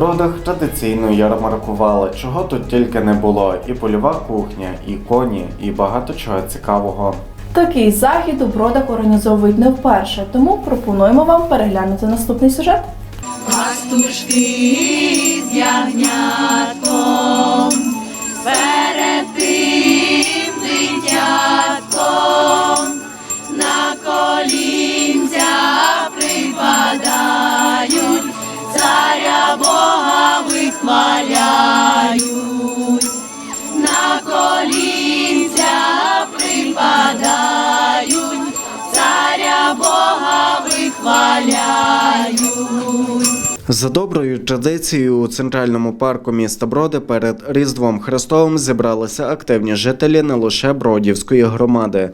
бродах традиційно ярмаркували, чого тут тільки не було: і польова кухня, і коні, і багато чого цікавого. Такий захід у бродах організовують не вперше, тому пропонуємо вам переглянути наступний сюжет. Пастушки з ягнятком, перед тим За доброю традицією у центральному парку міста Броди перед Різдвом Христовим зібралися активні жителі не лише Бродівської громади.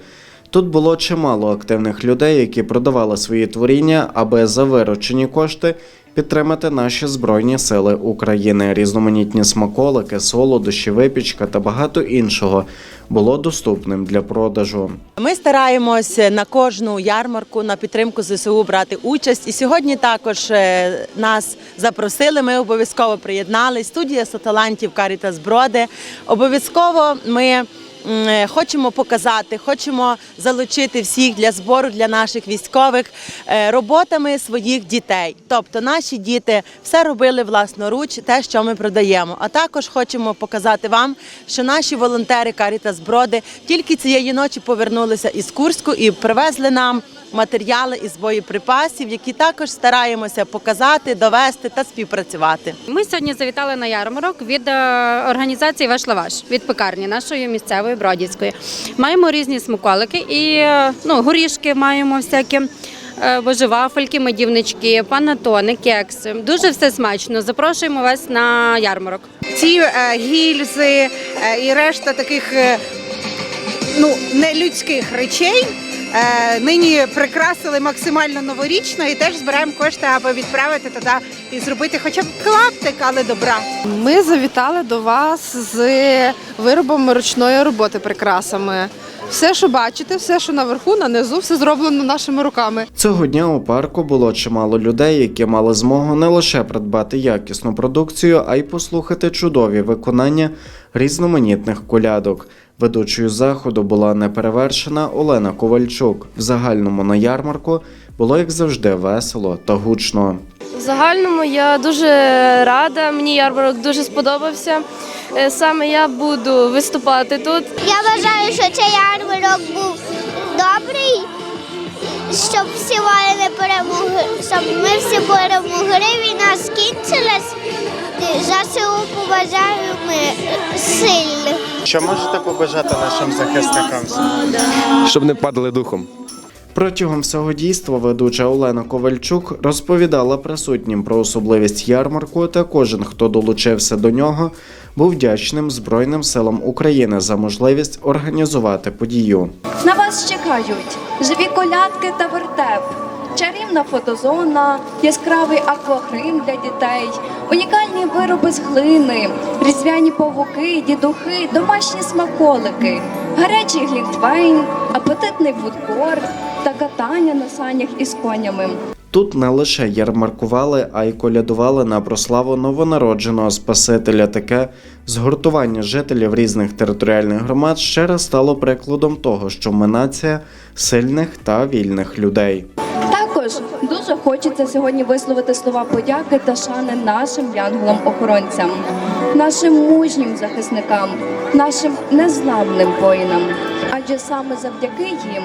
Тут було чимало активних людей, які продавали свої творіння, аби за виручені кошти підтримати наші збройні сили України. Різноманітні смаколики, солодощі, випічка та багато іншого було доступним для продажу. Ми стараємось на кожну ярмарку на підтримку ЗСУ брати участь. І сьогодні також е, нас запросили. Ми обов'язково приєднались. Студія саталантів Карітас Броди. Обов'язково ми. Е, Хочемо показати, хочемо залучити всіх для збору для наших військових е, роботами своїх дітей. Тобто наші діти все робили власноруч, те, що ми продаємо. А також хочемо показати вам, що наші волонтери Карітас Броди тільки цієї ночі повернулися із Курську і привезли нам матеріали із боєприпасів, які також стараємося показати, довести та співпрацювати. Ми сьогодні завітали на ярмарок від е, організації Ваш Лаваш від пекарні нашої місцевої бродівської. Маємо різні смаколики і е, ну, горішки маємо всякі. е, Боже, вафельки, медівнички, панатони, кекси. Дуже все смачно. Запрошуємо вас на ярмарок. ці е, гільзи е, і решта таких е, ну, нелюдських речей. Е, Нині прикрасили максимально новорічно і теж збираємо кошти, аби відправити туди і зробити хоча б клаптик, але добра. Ми завітали до вас з виробами ручної роботи, прикрасами. Все, що бачите, все, що наверху, на низу, все зроблено нашими руками. Цього дня у парку було чимало людей, які мали змогу не лише придбати якісну продукцію, а й послухати чудові виконання різноманітних колядок. Ведучою заходу була неперевершена Олена Ковальчук. В загальному на ярмарку було як завжди весело та гучно. В загальному я дуже рада. Мені ярмарок дуже сподобався. Е, Саме я буду виступати тут. Я вважаю, що цей ярмарок був добрий, щоб всі воїни перемогли, щоб ми всі перемогли, війна скінчилась. ЗСУ побажаємо сильних. Що можете побажати нашим захисникам? щоб не падали духом. Протягом всього дійства ведуча Олена Ковальчук розповідала присутнім про особливість ярмарку, та кожен, хто долучився до нього, був вдячним Збройним силам України за можливість організувати подію. На вас чекають живі колядки та вертеп, чарівна фотозона, яскравий аквагрим для дітей, унікальні вироби з глини, різдвяні павуки, дідухи, домашні смаколики, гарячий глінтвейн, апетитний фудкорт та катання на санях із конями. Тут не лише ярмаркували, а й колядували на прославу новонародженого Спасителя. Таке згуртування жителів різних територіальних громад ще раз стало прикладом того, що ми нація сильних та вільних людей. Хочеться сьогодні висловити слова подяки та шани нашим янголам-охоронцям, нашим мужнім захисникам, нашим незламним воїнам. Адже саме завдяки їм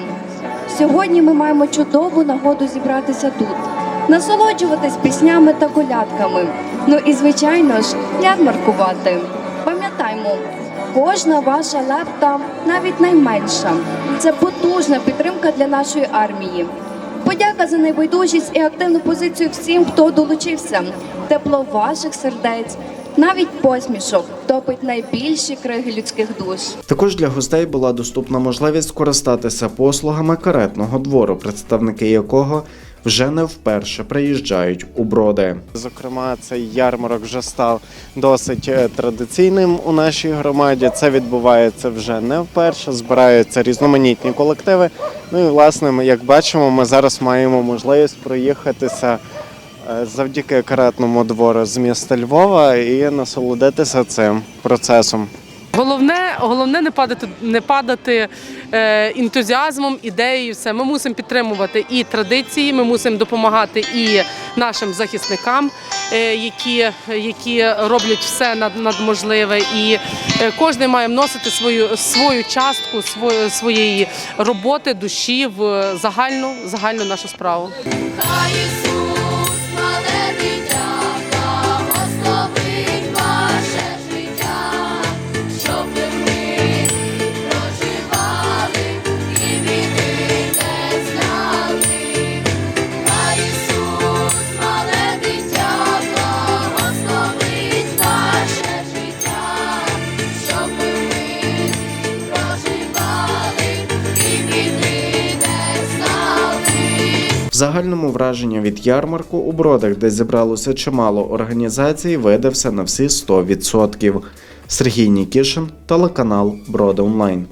сьогодні ми маємо чудову нагоду зібратися тут, насолоджуватись піснями та колядками. Ну і звичайно ж, ярмаркувати. Пам'ятаймо, кожна ваша лепта, навіть найменша, це потужна підтримка для нашої армії. Подяка за небайдужість і активну позицію всім, хто долучився. Тепло ваших сердець, навіть посмішок топить найбільші криги людських душ. Також для гостей була доступна можливість скористатися послугами каретного двору, представники якого вже не вперше приїжджають у броди. Зокрема, цей ярмарок вже став досить е, традиційним у нашій громаді. Це відбувається вже не вперше. Збираються різноманітні колективи. Ну і власне, як бачимо, ми зараз маємо можливість проїхатися е, завдяки каретному двору з міста Львова і насолодитися цим процесом. Головне, головне не падати, не падати е, ентузіазмом, ідеєю. Все. Ми мусимо підтримувати і традиції, ми мусимо допомагати і нашим захисникам, е, які, які роблять все над, надможливе. І е, кожен має вносити свою, свою частку свої, своєї роботи, душі в загальну, загальну нашу справу. Загальному враження від ярмарку у бродах, де зібралося чимало організацій, видався на всі 100%. Сергій Нікішин, телеканал Броди Онлайн.